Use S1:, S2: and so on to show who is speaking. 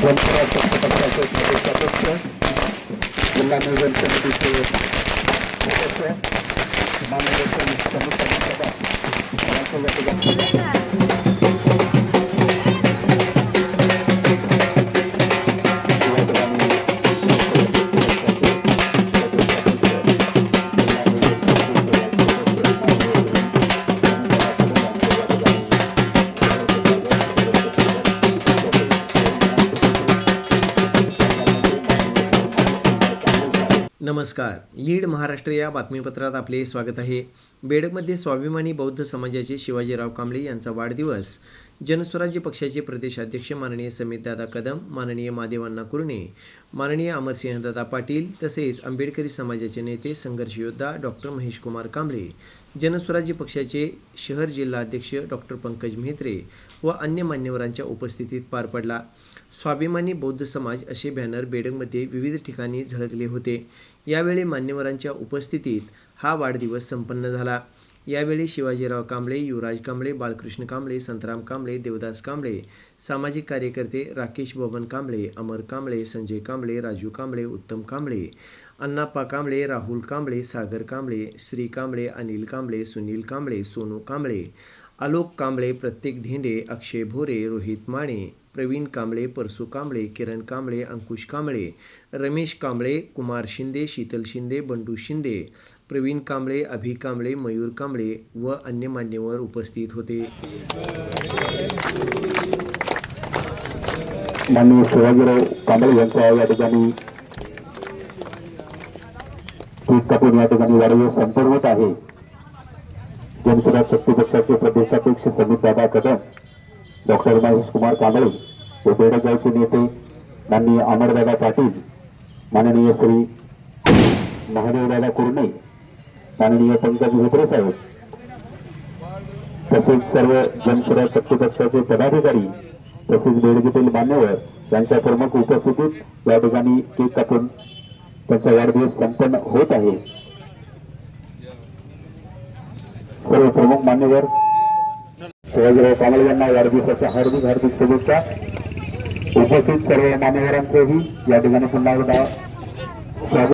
S1: जनसराच्या पक्षाचे प्रदेशाध्यक्ष जिल्हा नियोजन समितीचे सदस्य माननीय प्रमुख सभासद यांच्या वतीने
S2: नमस्कार. लीड महाराष्ट्र या बातमीपत्रात आपले स्वागत आहे. बेडकमध्ये स्वाभिमानी बौद्ध समाजाचे शिवाजीराव कांबळे यांचा वाढदिवस. जनस्वराज्य पक्षाचे प्रदेशाध्यक्ष माननीय समितदादा कदम माननीय मादेवांना कुरणे माननीय अमरसिंहदादा पाटील तसेच आंबेडकरी समाजाचे नेते संघर्ष योद्धा डॉक्टर महेश कुमार कांबळे जनस्वराज्य पक्षाचे शहर जिल्हा अध्यक्ष डॉक्टर पंकज म्हेत्रे व अन्य मान्यवरांच्या उपस्थितीत पार पडला. स्वाभिमानी बौद्ध समाज असे बॅनर बेडकमध्ये विविध ठिकाणी झळकले होते. यावेळी मान्यवरांच्या उपस्थितीत हा वाढदिवस संपन्न झाला. यावेळी शिवाजीराव कांबळे युवराज कांबळे बालकृष्ण कांबळे संतराम कांबळे देवदास कांबळे सामाजिक कार्यकर्ते राकेश बबन कांबळे अमर कांबळे संजय कांबळे राजू कांबळे उत्तम कांबळे अण्णाप्पा कांबळे राहुल कांबळे सागर कांबळे श्री कांबळे अनिल कांबळे सुनील कांबळे सोनू कांबळे आलोक कांबळे प्रत्येक धेंडे अक्षय भोरे रोहित माने प्रवीण कांबळे परसू कांबळे किरण कांबळे अंकुश कांबळे रमेश कांबळे कुमार शिंदे शीतल शिंदे बंडू शिंदे प्रवीण कांबळे अभि कांबळे मयूर कांबळे व अन्य मान्यवर उपस्थित होते.
S1: माननीय शिवाजीराव कांबळे यांचा या ठिकाणी या ठिकाणी वाढदिवस संपन्न होत आहे. जनसुराज शक्ती पक्षाचे प्रदेशाध्यक्ष समित दादा कदम डॉक्टर महेश कुमार कांबळे व बेडगावचे नेते माननीय अमरदादा पाटील माननीय श्री महादेवदादा कुर्णे माननीय पंकज भोपरे साहेब तसेच सर्व जनसुराज शक्ती पक्षाचे पदाधिकारी तसेच बेडगेतील मान्यवर यांच्या प्रमुख उपस्थितीत या ठिकाणी केक कापून त्यांचा वाढदिवस संपन्न होत आहे सर्व प्रमुख मान्यवर शिवाजीराव कांबळे यांना वाढदिवसाच्या हार्दिक हार्दिक शुभेच्छा उपस्थित सर्व मान्यवरांचंही या ठिकाणी पुन्हा एकदा